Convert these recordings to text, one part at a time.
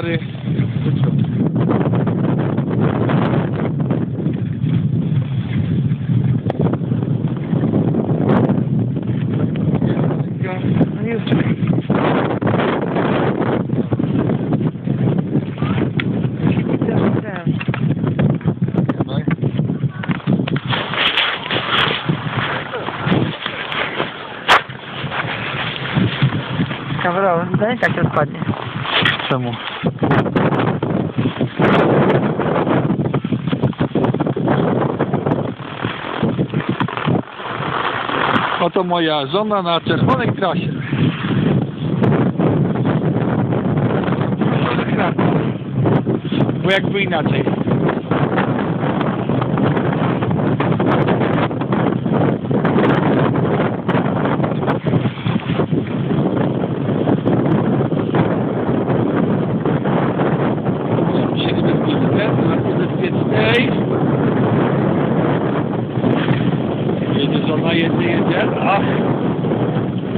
stary. No już. Kamerowy, daj tak się odpadnie. Czemu? Oto moja żona na czerwonej trasie. Bo jakby inaczej. Dzisiaj niebezpieczne, na niebezpiecznej. Jedzie żona, jedzie, jedzie. Ach.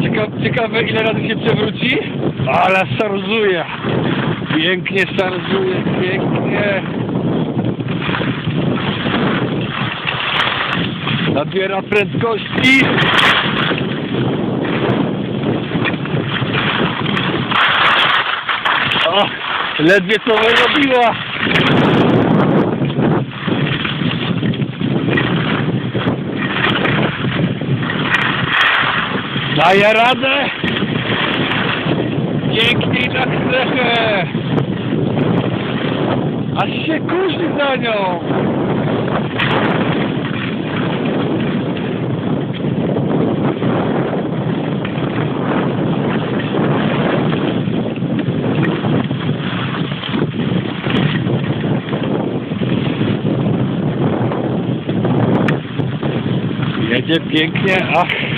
Ciekawe, ciekawe ile razy się przewróci. Ale szarżuje. Pięknie szarżuje, pięknie. Nabiera prędkości. O, ledwie co wyrobiła. Daje radę. Piękniej na krechę. Aż się kurzy za nią. Jedzie pięknie, ach.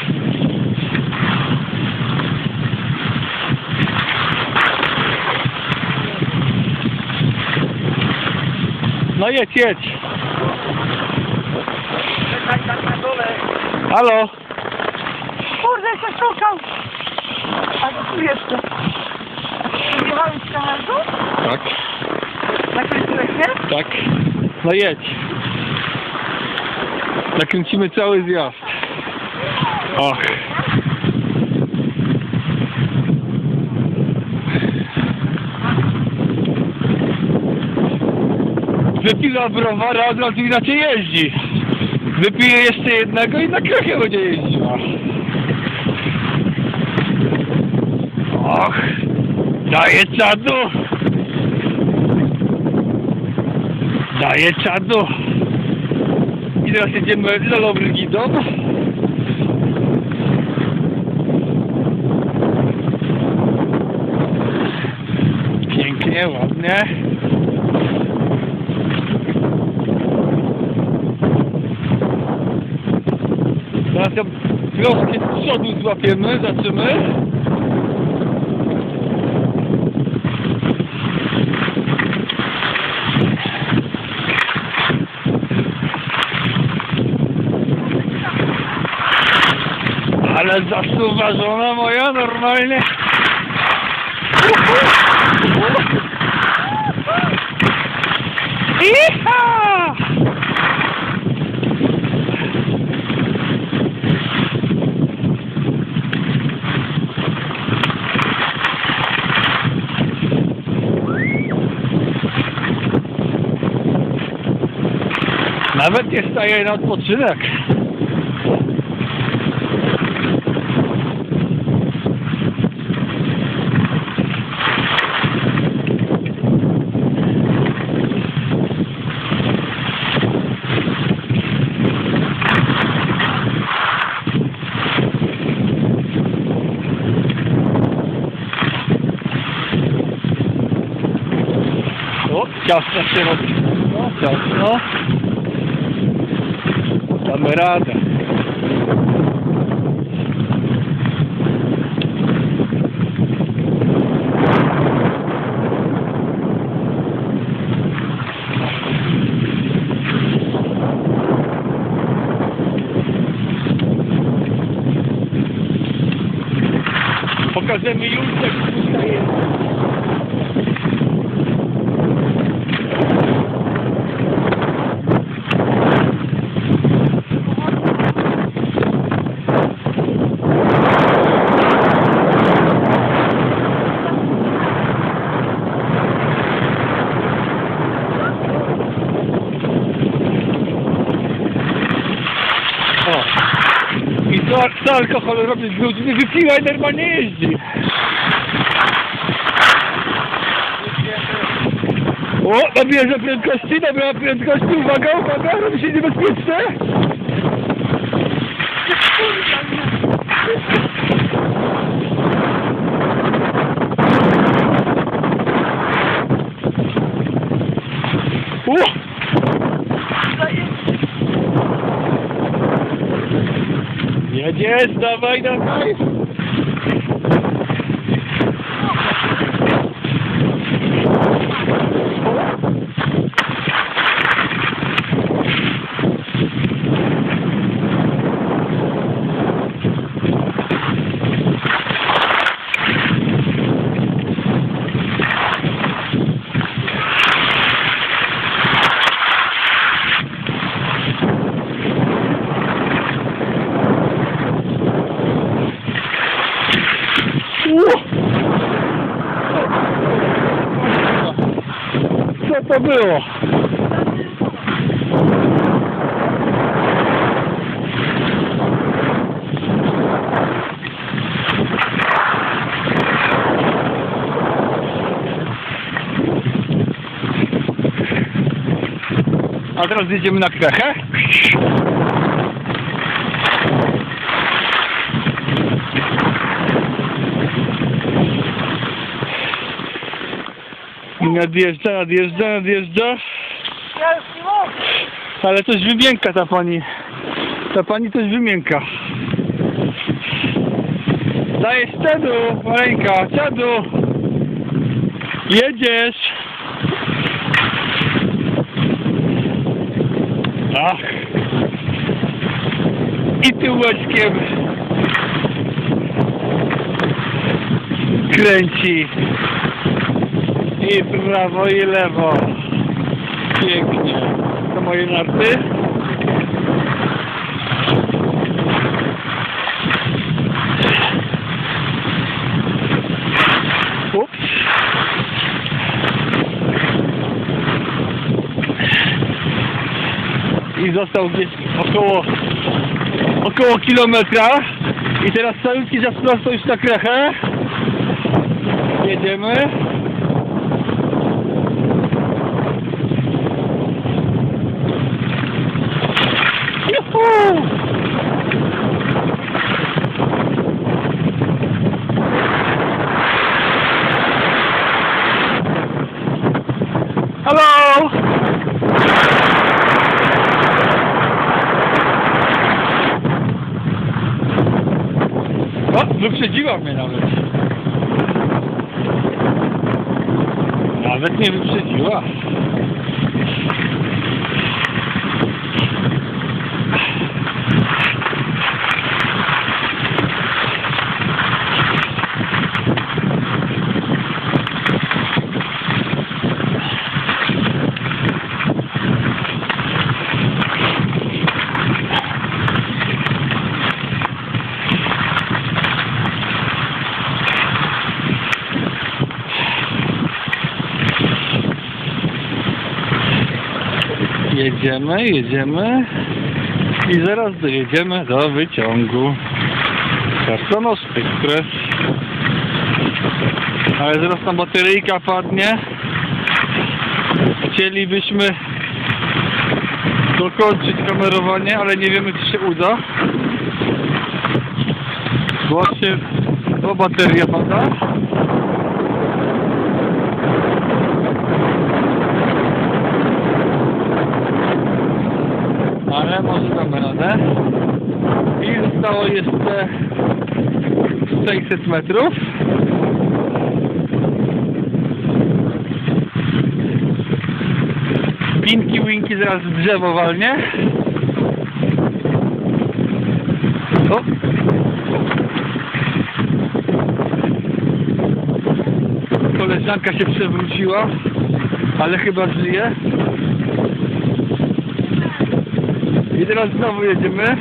No jedź, jedź. Tak, tak na dole. Halo? Kurde, się szukał. A tu jeszcze. Jechałem z kamerą? Tak, Nakręciłeś się? tak. No jedź. Nakręcimy cały zjazd. Och. Wypiła browara, od razu inaczej jeździ. Wypije jeszcze jednego i na krechę będzie jeździła. Och, daje czadu. Daje czadu. I teraz jedziemy Lolą Brygidą. Pięknie, ładnie. Teraz troszkę z przodu złapiemy, zaczymy. Ale zasuwa żona moja normalnie. Nawet nie staje na odpoczynek. Ciasno się robi. No, ciasno. Damy co, co alkohol robi z ludźmi, wypiła i normalnie jeździ. O, nabierze prędkości, nabiera prędkości, uwaga, uwaga, robi się niebezpieczne. O! Jedziesz, dawaj, dawaj. To było? A teraz jedziemy na krechę. Nadjeżdża, nadjeżdża, nadjeżdża. Ja już nie mogę. Ale coś wymięka ta pani. Ta pani coś wymięka. Dajesz ciadu, maleńka, ciadu. Jedziesz. Ach. I tyłeczkiem. Kręci. I prawo i lewo. Pięknie. To moje narty. Ups. I został gdzieś około około kilometra. I teraz całutki za prosto już na krechę. Jedziemy. Wyprzedziła mnie nawet. Nawet mnie wyprzedziła. Jedziemy, jedziemy i zaraz dojedziemy do wyciągu. Kartonos Express. Ale zaraz tam bateryjka padnie. Chcielibyśmy dokończyć kamerowanie, ale nie wiemy czy się uda. Właśnie to bateria pada. Ale może damy radę. I zostało jeszcze 600 metrów. Pinki Winki zaraz w drzewo walnie. O! Koleżanka się przewróciła, ale chyba żyje. I teraz znowu jedziemy.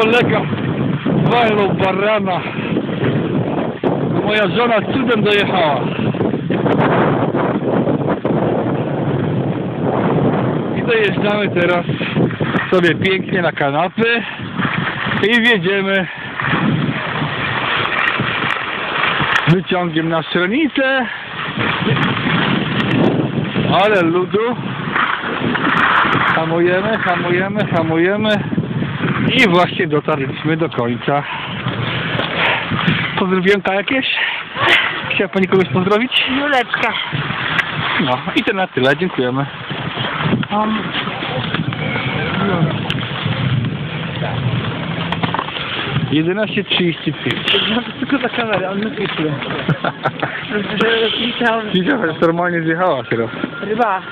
Kolega walnął barana. Moja żona cudem dojechała. I dojeżdżamy teraz sobie pięknie na kanapy i wjedziemy wyciągiem na szczelnicę. Ale ludu. Hamujemy, hamujemy, hamujemy. I właśnie dotarliśmy do końca. Pozdrowionka jakieś? Chciała Pani kogoś pozdrowić? Juleczka. No i to na tyle. Dziękujemy. Um, 11.35 tylko za kamerę, on my pisze. Widziałem, że normalnie zjechała teraz. ryba.